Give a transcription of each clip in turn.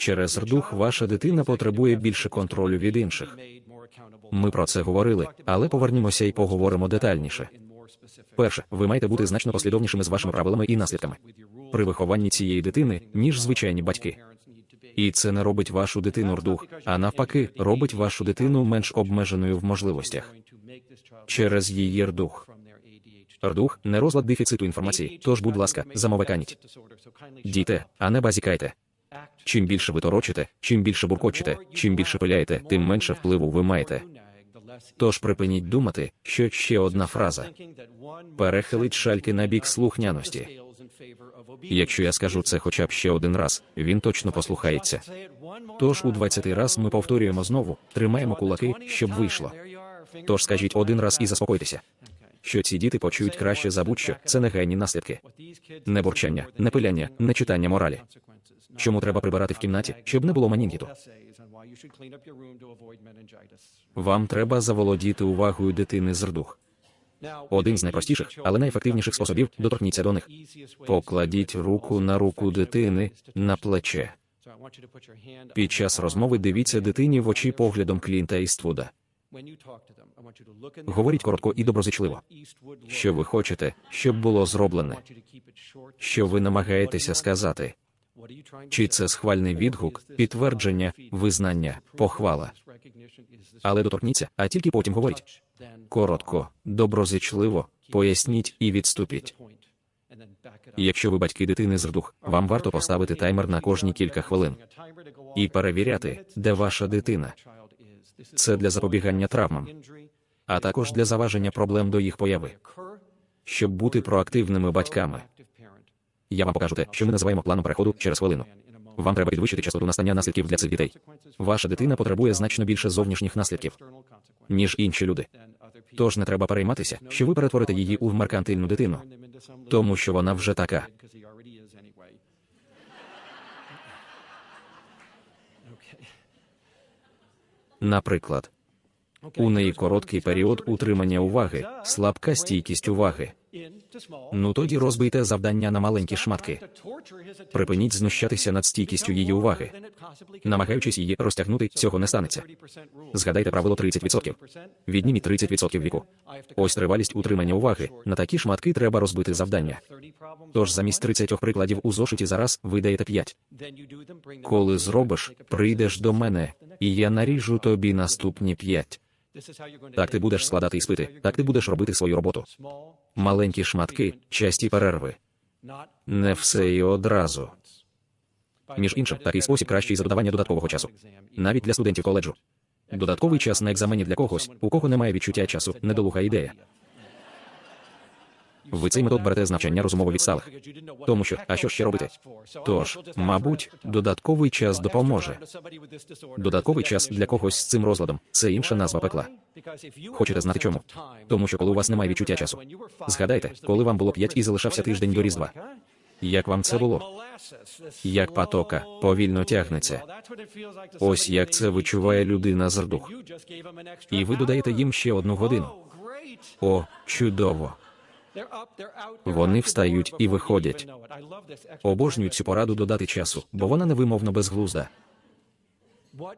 Через рдух ваша дитина потребує більше контролю від інших. Ми про це говорили, але повернімося і поговоримо детальніше. Перше, ви маєте бути значно послідовнішими з вашими правилами і наслідками при вихованні цієї дитини, ніж звичайні батьки. І це не робить вашу дитину рдух, а навпаки, робить вашу дитину менш обмеженою в можливостях через її рдух. Рдух не розлад дефіциту інформації, тож, будь ласка, замовиканіть. Дійте, а не базікайте. Чим більше ви торочите, чим більше буркочете, чим більше пиляєте, тим менше впливу ви маєте. Тож припиніть думати, що ще одна фраза перехилить шальки на бік слухняності. Якщо я скажу це хоча б ще один раз, він точно послухається. Тож у 20 раз ми повторюємо знову, тримаємо кулаки, щоб вийшло. Тож скажіть один раз і заспокойтеся. Що ці діти почують краще за будь-що, це негайні наслідки. Не бурчання, не пиляння, не читання моралі. Чому треба прибирати в кімнаті, щоб не було манінгіту? Вам треба заволодіти увагою дитини з рдух. Один з найпростіших, але найефективніших способів доторкніться до них. Покладіть руку на руку дитини на плече. Під час розмови дивіться дитині в очі поглядом Клінта Іствуда. Говоріть коротко і доброзичливо. Що ви хочете, щоб було зроблене? Що ви намагаєтеся сказати? Чи це схвальний відгук, підтвердження, визнання, похвала? Але доторкніться, а тільки потім говоріть. Коротко, доброзичливо, поясніть і відступіть. Якщо ви батьки дитини з рдух, вам варто поставити таймер на кожні кілька хвилин і перевіряти, де ваша дитина. Це для запобігання травмам, а також для заваження проблем до їх появи, щоб бути проактивними батьками. Я вам покажу те, що ми називаємо планом переходу через хвилину. Вам треба підвищити частоту настання наслідків для цих дітей. Ваша дитина потребує значно більше зовнішніх наслідків, ніж інші люди. Тож не треба перейматися, що ви перетворите її у меркантильну дитину, тому що вона вже така. Наприклад, у неї короткий період утримання уваги, слабка стійкість уваги. Ну тоді розбийте завдання на маленькі шматки. Припиніть знущатися над стійкістю її уваги. Намагаючись її розтягнути, цього не станеться. Згадайте правило 30%. Відніміть 30% віку. Ось тривалість утримання уваги. На такі шматки треба розбити завдання. Тож замість 30 прикладів у зошиті зараз ви даєте 5. Коли зробиш, прийдеш до мене, і я наріжу тобі наступні 5. Так ти будеш складати іспити, так ти будеш робити свою роботу. Маленькі шматки, часті перерви. Не все і одразу. Між іншим, такий спосіб кращий за додавання додаткового часу. Навіть для студентів коледжу. Додатковий час на екзамені для когось, у кого немає відчуття часу, недолуга ідея. Ви цей метод берете з навчання розумово відсталих. Тому що, а що ще робити? Тож, мабуть, додатковий час допоможе. Додатковий час для когось з цим розладом це інша назва пекла. Хочете знати чому? Тому що коли у вас немає відчуття часу. Згадайте, коли вам було п'ять і залишався тиждень до Різдва. Як вам це було? Як потока повільно тягнеться. Ось як це відчуває людина з рдух. І ви додаєте їм ще одну годину. О, чудово! Вони встають і виходять. Обожнюють цю пораду додати часу, бо вона невимовно безглузда.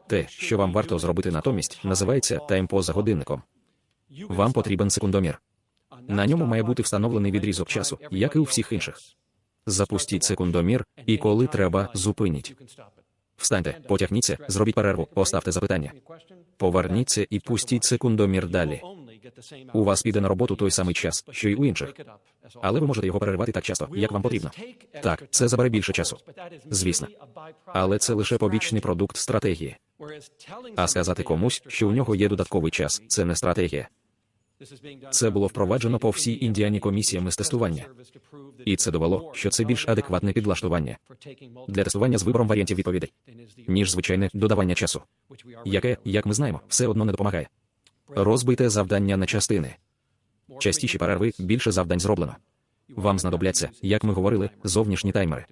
Те, що вам варто зробити натомість, називається таймпо за годинником. Вам потрібен секундомір. На ньому має бути встановлений відрізок часу, як і у всіх інших. Запустіть секундомір, і коли треба, зупиніть. Встаньте, потягніться, зробіть перерву, поставте запитання. Поверніться і пустіть секундомір далі. У вас піде на роботу той самий час, що й у інших. Але ви можете його переривати так часто, як вам потрібно. Так, це забере більше часу. Звісно. Але це лише побічний продукт стратегії. А сказати комусь, що у нього є додатковий час, це не стратегія. Це було впроваджено по всій індіані комісіями з тестування. І це довело, що це більш адекватне підлаштування для тестування з вибором варіантів відповідей, ніж звичайне додавання часу, яке, як ми знаємо, все одно не допомагає. Розбийте завдання на частини. Частіші перерви більше завдань зроблено. Вам знадобляться, як ми говорили, зовнішні таймери.